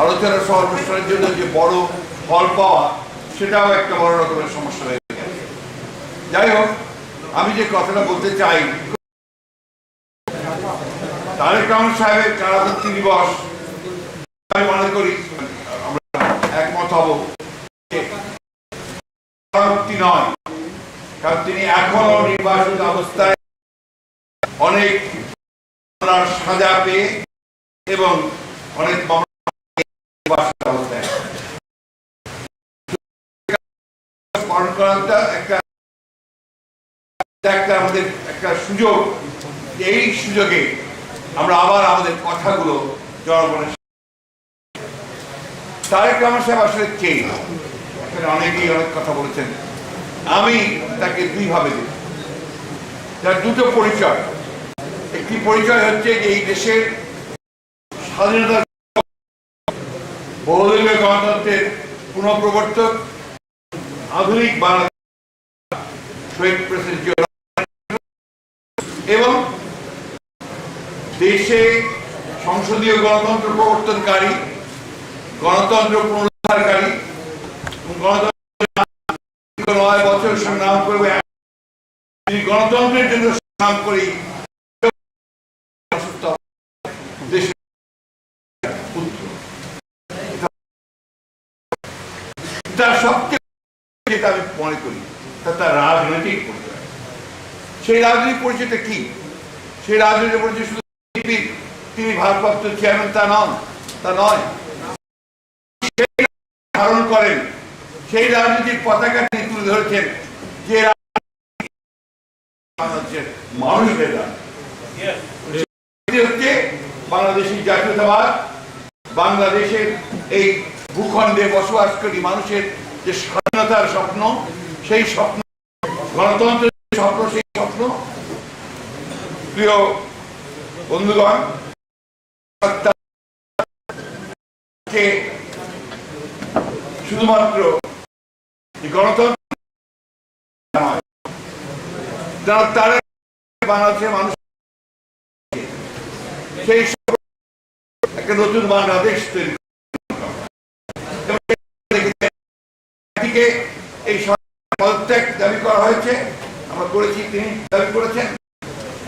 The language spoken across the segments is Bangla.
আলোচনা সহ অনুষ্ঠানের জন্য যে বড় ফল পাওয়া, সেটাও একটা বড় রকমের সমস্যা হয়ে গেছে। যাই হোক, আমি যে কথাটা বলতে চাই, তারেক রহমান সাহেবের কারাদত্তি দিবস, আমি মনে করি, আমরা একমত হব নয়। কারণ তিনি এখনও নির্বাসিত অবস্থায় অনেক সাজা পেয়ে এবং অনেক এই সুযোগে আমরা আবার আমাদের কথাগুলো জনগণের তারেক রহমান সাহেব আসলে কে অনেকেই অনেক কথা বলেছেন আমি তাকে দিই তার দুটো পরিচয় একটি পরিচয় হচ্ছে যে এই দেশের স্বাধীনতা বহুদলীয় গণতন্ত্রের পুনঃপ্রবর্তক, আধুনিক এবং দেশে সংসদীয় গণতন্ত্র প্রবর্তনকারী, গণতন্ত্র পুনরুদ্ধারকারী গণতন্ত্র নয় বছর সংগ্রাম করবে। গণতন্ত্রের জন্য সংগ্রাম করি। দেশের তার সবচেয়ে যেটা আমি মনে করি, তা তার রাজনৈতিক পরিচয়। সেই রাজনৈতিক পরিচয়টা কি? সেই রাজনৈতিক পরিচয় শুধু তিনি ভারপ্রাপ্ত চেয়ারম্যান, তা নন, তা নয়। ধারণ করেন, সেই রাজনীতির পতাকা তিনি তুলে ধরেছেন, যে বাংলাদেশের। হচ্ছে বাংলাদেশের জাতীয়তাবাদ, বাংলাদেশের এই ভূখণ্ডে বসবাসকারী মানুষের যে স্বাধীনতার স্বপ্ন সেই স্বপ্ন গণতন্ত্রের স্বপ্ন সেই স্বপ্ন। প্রিয় বন্ধুগণ শুধুমাত্র গণতন্ত্র নয়, তারা বাংলাদেশের মানুষ। সেই একটা নতুন বাংলাদেশ তৈরি এই পদত্যাগ দাবি করা হয়েছে, আমরা করেছি তিনি দাবি করেছেন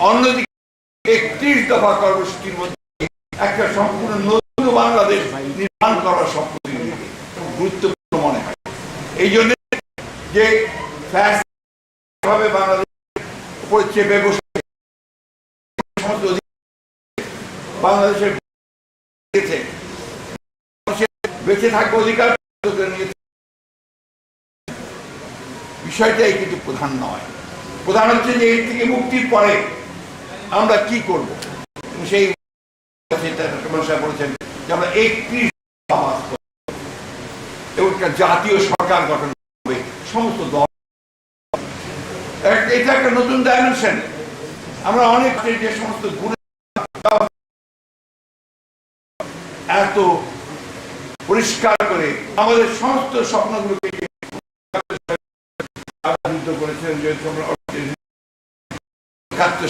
অন্যদিকে একত্রিশ দফা কর্মসূচির মধ্যে একটা সম্পূর্ণ নতুন বাংলাদেশ নির্মাণ করার। খুব গুরুত্বপূর্ণ মনে হয় এই জন্য যে ভাবে বাংলাদেশ বাংলাদেশের বেঁচে থাকার অধিকার নিয়েছে বিষয়টাই কিন্তু প্রধান নয়। প্রধান হচ্ছে যে এর থেকে মুক্তির পরে আমরা কি করব? সেই বলেছেন যে আমরা একত্রিশ এবং একটা জাতীয় সরকার গঠন হবে, সমস্ত দল। এটা একটা নতুন ডাইমেনশন আমরা অনেক যে সমস্ত এত পরিষ্কার করে আমাদের সমস্ত স্বপ্নগুলোকে যে তোমরা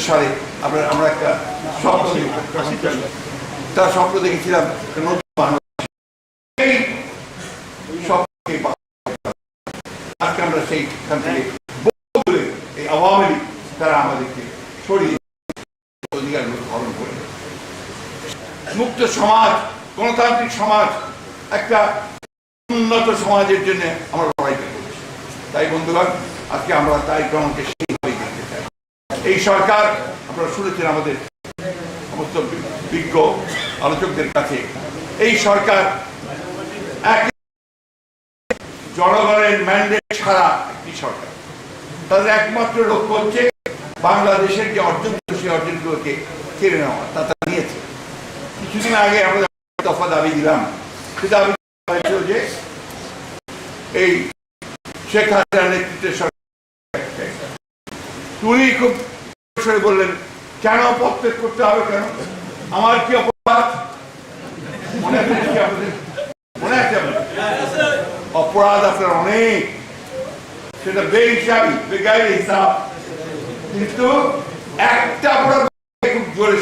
সালে আমরা আমরা একটা স্বপ্ন তার স্বপ্ন দেখেছিলাম নতুন আজকে আমরা থেকে এই আওয়ামী লীগ তারা আমাদেরকে সরিয়ে করে। মুক্ত সমাজ, গণতান্ত্রিক সমাজ, একটা উন্নত সমাজের জন্য আমরা তাই বন্ধুগণ, আজকে আমরা তাই গ্রহণকে সেইভাবেই দেখতে চাই। এই সরকার, আপনারা শুনেছেন আমাদের সমস্ত বিজ্ঞ আলোচকদের কাছে, এই সরকার জনগণের ম্যান্ডেট ছাড়া একটি সরকার। তাদের একমাত্র লক্ষ্য হচ্ছে বাংলাদেশের যে অর্জন সেই অর্জনগুলোকে কেড়ে নেওয়া, তা তারা নিয়েছে। কিছুদিন আগে আমরা দফা দাবি দিলাম, সে দাবি হয়েছিল যে এই শেখ হাসিনার নেতৃত্বের সরকার উনি খুব বললেন কেন পদত্যাগ করতে হবে কেন? আমার কি অপরাধ? মনে মনে আছে অপরাধ আপনার অনেক। সেটা বেহিসাবি বেগাই হিসাব। কিন্তু একটা অপরাধ খুব জোরে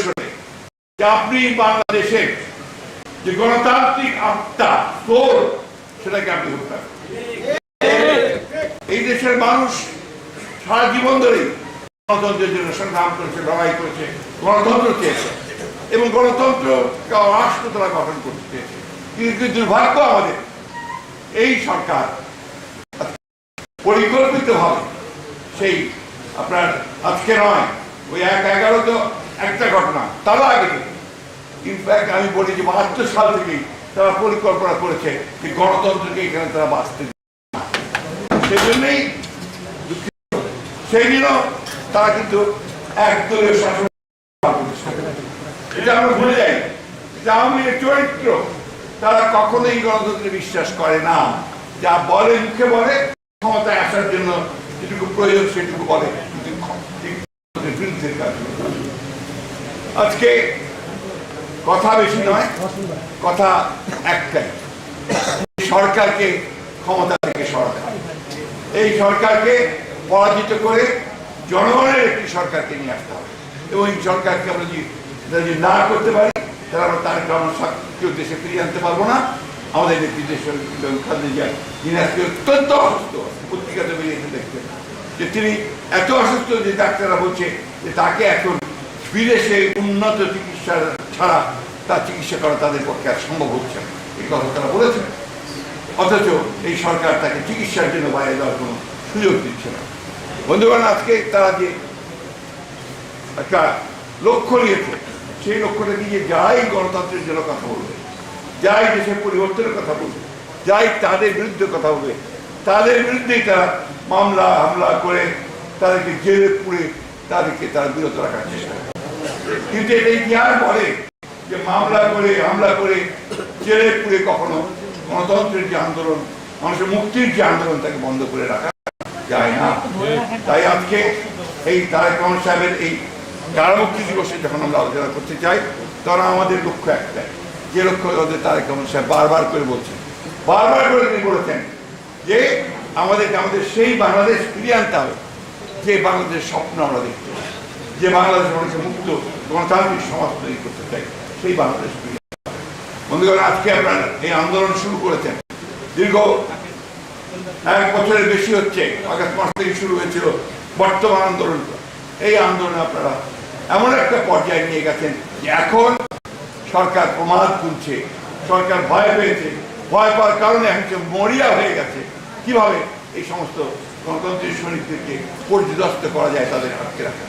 যে আপনি বাংলাদেশের যে গণতান্ত্রিক আত্মা সোল সেটাকে আপনি হত্যা দেশের মানুষ সারা জীবন ধরেই গণতন্ত্রের জন্য সংগ্রাম করেছে, লড়াই করেছে, গণতন্ত্র চেয়েছে এবং গণতন্ত্র রাষ্ট্র তারা গঠন করতে চেয়েছে। কিন্তু দুর্ভাগ্য আমাদের, এই সরকার পরিকল্পিতভাবে সেই আপনার আজকে নয়, ওই এক এগারো তো একটা ঘটনা, তারও আগে ইনফ্যাক্ট আমি বলি যে বাহাত্তর সাল থেকেই তারা পরিকল্পনা করেছে যে গণতন্ত্রকে এখানে তারা বাঁচতে দিবে না। সেই জন্যই দুঃখিত। সেই দিনও তারা কিন্তু একদলীয় শাসন এটা আমরা ভুলে যাই। যে আওয়ামী চরিত্র। তারা কখনোই গণতন্ত্রে বিশ্বাস করে না। যা বলে মুখে বলে, ক্ষমতায় আসার জন্য যেটুকু প্রয়োজন সেটুকু বলে। আজকে কথা বেশি নয়, কথা একটাই। সরকারকে ক্ষমতা থেকে হবে। এই সরকারকে পরাজিত করে জনগণের একটি সরকারকে নিয়ে আসতে হবে। এবং এই সরকারকে আমরা যদি না করতে পারি, তাহলে আমরা তার কেউ দেশে ফিরিয়ে আনতে পারব না। আমাদের দেশ খালেদা যিনি আজকে অত্যন্ত অসুস্থ, পত্রিকাতে বেরিয়েছে দেখতেন যে তিনি এত অসুস্থ যে ডাক্তাররা বলছে যে তাকে এখন বিদেশে উন্নত চিকিৎসা ছাড়া তার চিকিৎসা করা তাদের পক্ষে আর সম্ভব হচ্ছে না। এই কথা তারা বলেছেন। অথচ এই সরকার তাকে চিকিৎসার জন্য বাইরে যাওয়ার কোনো সুযোগ দিচ্ছে না। বন্ধুগণ, আজকে তারা যে একটা লক্ষ্য নিয়েছে, সেই লক্ষ্যটা কি যে যাই গণতন্ত্রের জন্য কথা বলবে, যাই দেশের পরিবর্তনের কথা বলবে, যাই তাদের বিরুদ্ধে কথা বলবে, তাদের বিরুদ্ধেই তারা মামলা, হামলা করে তাদেরকে জেলে পুড়ে তাদেরকে তারা বিরত রাখার চেষ্টা করে। কিন্তু এটা ইতিহাস বলে যে মামলা করে, হামলা করে জেলে পুড়ে কখনো গণতন্ত্রের যে আন্দোলন, মানুষের মুক্তির যে আন্দোলন তাকে বন্ধ করে রাখা যায় না তাই আজকে এই তারেক রহমান সাহেবের এই কারামুক্তি দিবসে যখন আমরা আলোচনা করতে চাই, তখন আমাদের লক্ষ্য একটাই, যে লক্ষ্য ওদের তারেক রহমান সাহেব বারবার করে বলছেন, বারবার করে তিনি বলেছেন যে আমাদেরকে আমাদের সেই বাংলাদেশ ফিরিয়ে আনতে হবে, যে বাংলাদেশের স্বপ্ন আমরা দেখতে যে বাংলাদেশ মানুষের মুক্ত গণতান্ত্রিক সমাজ তৈরি করতে চাই, সেই বাংলাদেশ। বন্ধুগণ আজকে আপনারা এই আন্দোলন শুরু করেছেন। দীর্ঘ এক বছরের বেশি হচ্ছে, আগস্ট মাস থেকে শুরু হয়েছিল বর্তমান আন্দোলন। এই আন্দোলনে আপনারা এমন একটা পর্যায়ে নিয়ে গেছেন যে এখন সরকার প্রমাদ তুলছে, সরকার ভয় পেয়েছে। ভয় পাওয়ার কারণে সে মরিয়া হয়ে গেছে, কীভাবে এই সমস্ত গণতন্ত্রের সৈনিকদেরকে পর্যদস্ত করা যায় তাদের আটকে রাখা?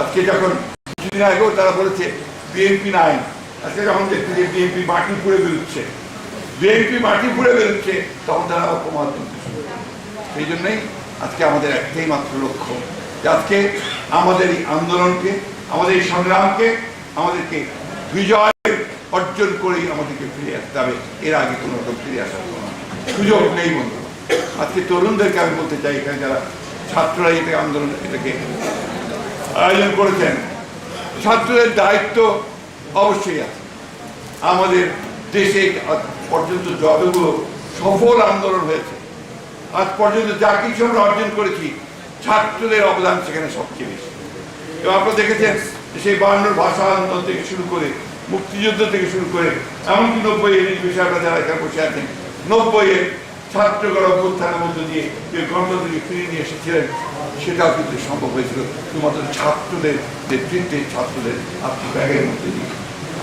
আজকে যখন কিছুদিন আগেও তারা বলেছে, বিএনপি নাই আজকে যখন দেখছি যে বিএনপি মাটি পুড়ে বেরোচ্ছে বিএনপি মাটি পুড়ে বেরোচ্ছে, তখন তারা অপমান করতে সেই জন্যই আজকে আমাদের একটাই মাত্র লক্ষ্য যে আজকে আমাদের এই আন্দোলনকে, আমাদের এই সংগ্রামকে, আমাদেরকে বিজয় অর্জন করেই আমাদেরকে ফিরে আসতে হবে। এর আগে কোনো রকম ফিরে আসার কোনো সুযোগ নেই বন্ধু। আজকে তরুণদেরকে আমি বলতে চাই, এখানে যারা ছাত্ররা এটাকে আন্দোলন, এটাকে আয়োজন করেছেন, ছাত্রদের দায়িত্ব অবশ্যই আছে। আমাদের দেশে পর্যন্ত যতগুলো সফল আন্দোলন হয়েছে, আজ পর্যন্ত যা কিছু আমরা অর্জন করেছি, ছাত্রদের অবদান সেখানে সবচেয়ে বেশি। এবং আপনারা দেখেছেন সেই বায়ান্নর ভাষা আন্দোলন থেকে শুরু করে, মুক্তিযুদ্ধ থেকে শুরু করে, এমনকি নব্বই এর বিষয়টা যারা এখানে বসে আছেন নব্বইয়ের ছাত্রগণ অভ্যুত্থানের মধ্য দিয়ে যে গণতন্ত্রকে ফিরিয়ে নিয়ে এসেছিলেন, সেটাও কিন্তু সম্ভব হয়েছিল। শুধুমাত্র ছাত্রদের নেতৃত্বে, ছাত্রদের আত্মত্যাগের মধ্যে দিয়ে।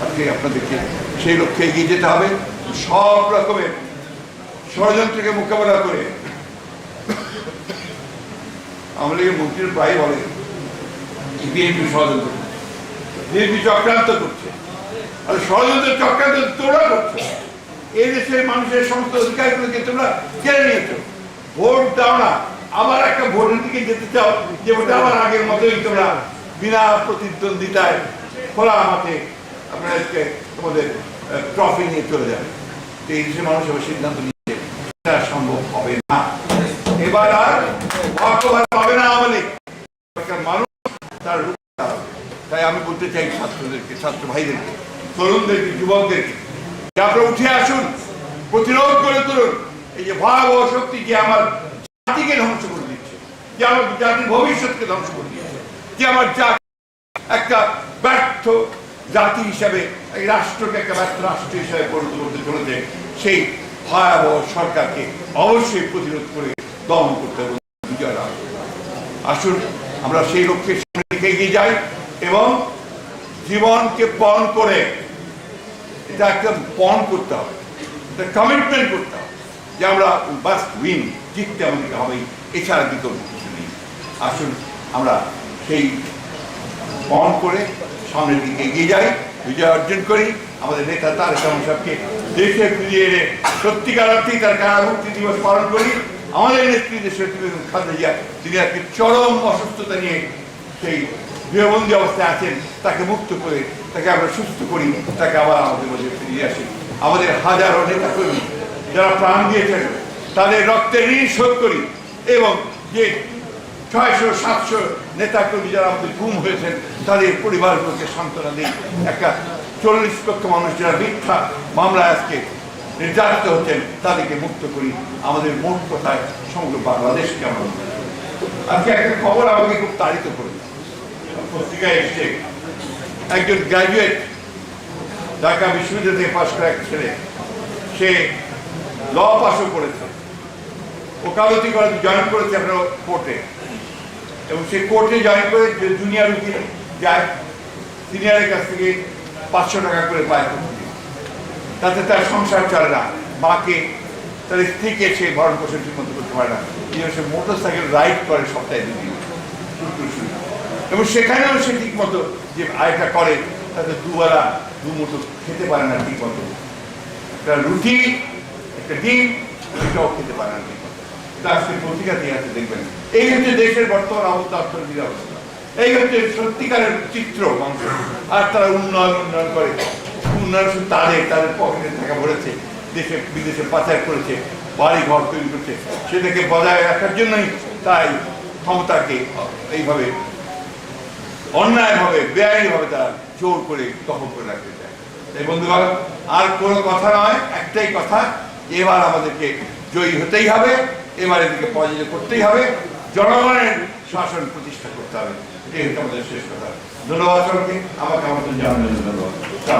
আজকে আপনাদেরকে সেই লক্ষ্যে এগিয়ে যেতে হবে। সব রকমের ষড়যন্ত্রকে মোকাবেলা করে আমাদের মন্ত্রীর প্রায় বলে, বিএনপি ষড়যন্ত্র বিএনপি চক্রান্ত করছে। আর ষড়যন্ত্র চক্রান্ত তোমরা করছ। এই দেশের মানুষের সমস্ত অধিকারগুলোকে তোমরা কেড়ে নিয়েছো। ভোট দাও না। আবার একটা ভোটের দিকে যেতে চাও যে ওটা আবার আগের মতোই তোমরা বিনা প্রতিদ্বন্দ্বিতায় খোলা মাঠে আপনাদেরকে তোমাদের ট্রফি নিয়ে চলে যাবে। তো এই দেশের মানুষ এবার সিদ্ধান্ত নিচ্ছে এটা সম্ভব হবে না। এবার আর ভগবান পাবে না আমাদের মানুষ তার তাই আমি বলতে চাই ছাত্রদেরকে, ছাত্র ভাইদেরকে, তরুণদেরকে, যুবকদেরকে, যে আপনারা উঠে আসুন, প্রতিরোধ করে তুলুন। এই যে ভয়াবহ শক্তি যে আমার জাতিকে ধ্বংস করে দিচ্ছে, যে আমার জাতির ভবিষ্যৎকে ধ্বংস করে দিচ্ছে, যে আমার জাতি একটা ব্যর্থ জাতি হিসাবে, এই রাষ্ট্রকে একটা রাষ্ট্র হিসাবে পরিণত করতে চলেছে, সেই ভয়াবহ সরকারকে অবশ্যই প্রতিরোধ করে দমন করতে হবে বিজয় আসুন, আমরা সেই লক্ষ্যে সামনে দিকে এগিয়ে যাই এবং জীবনকে পণ করে এটা একটা পণ করতে হবে এটা কমিটমেন্ট করতে হবে যে আমরা বাস্ট উইন জিততে আমাদেরকে হবেই, এছাড়া বিকল্প কিছু নেই। আসুন, আমরা সেই পণ করে সামনের দিকে এগিয়ে যাই, বিজয় অর্জন করি। আমাদের নেতা তারেক রহমান সাহেবকে দেশে ফিরিয়ে এনে সত্যিকার অর্থেই তার কারামুক্তি দিবস পালন করি। আমাদের নেত্রী দেশের বেগম তিনি আজকে চরম অসুস্থতা নিয়ে সেই গৃহবন্দী অবস্থায় আছেন, তাকে মুক্ত করে, তাকে আমরা সুস্থ করি, তাকে আবার আমাদের মধ্যে ফিরিয়ে আসি। আমাদের হাজারো নেতা কর্মী যারা প্রাণ দিয়েছেন, তাদের রক্তের ঋণ শোধ করি এবং যে ছয়শো, সাতশো নেতাকর্মী যারা আমাদের গুম হয়েছেন। তাদের পরিবারগুলোকে সান্ত্বনা দিই একটা চল্লিশ লক্ষ মানুষ যারা মিথ্যা মামলায় আজকে নির্যাতিত হচ্ছেন, তাদেরকে মুক্ত করি। আমাদের মোট কথায় সমগ্র বাংলাদেশকে আমরা আজকে একটা খবর আমাকে খুব তাড়িত করে পত্রিকায় এসছে, একজন গ্র্যাজুয়েট ঢাকা বিশ্ববিদ্যালয় থেকে পাশ করা এক ছেলে, সে ল পাশও করেছে। ওকালতি করে জয়েন করেছে আপনার কোর্টে এবং সে কোর্টে জয়েন করে জুনিয়র উকিল যায়, সিনিয়রের কাছ থেকে পাঁচশো টাকা করে পায়। তাতে তার সংসার চলে না। মাকে, তার স্ত্রীকে সে ভরণ পোষণ ঠিক মতো করতে পারে না। এই সে মোটর সাইকেল রাইড করে সপ্তাহে দুদিন। এবং সেখানেও সে ঠিক মতো যে আয়টা করে, তাতে দুবেলা দু মুঠো খেতে পারে না ঠিক মতো একটা রুটি, একটা ডিম এটাও খেতে পারে না ঠিক দেখবেন। এই হচ্ছে দেশের বর্তমান অবস্থা, অর্থনীতির অবস্থা। এই হচ্ছে সত্যিকারের চিত্র, মানুষ। আর তারা উন্নয়ন উন্নয়ন করে। উন্নয়ন তাদের তাদের পকেটে টাকা ভরেছে, দেশে, বিদেশে পাচার করেছে বাড়ি ঘর তৈরি করছে। সেটাকে বজায় রাখার জন্যই তাই ক্ষমতাকে এইভাবে অন্যায়ভাবে, বেআইনিভাবে তারা জোর করে দখল করে রাখতে চায়। তাই বন্ধুগণ, আর কোনো কথা নয়, একটাই কথা, এবার আমাদেরকে জয়ী হতেই হবে। এবার এদিকে পরাজিত করতেই হবে। জনগণের শাসন প্রতিষ্ঠা করতে হবে। এটাই আমাদের শেষ কথা। ধন্যবাদ সবাইকে। আমাকে আমাদের জানানোর জন্য ধন্যবাদ।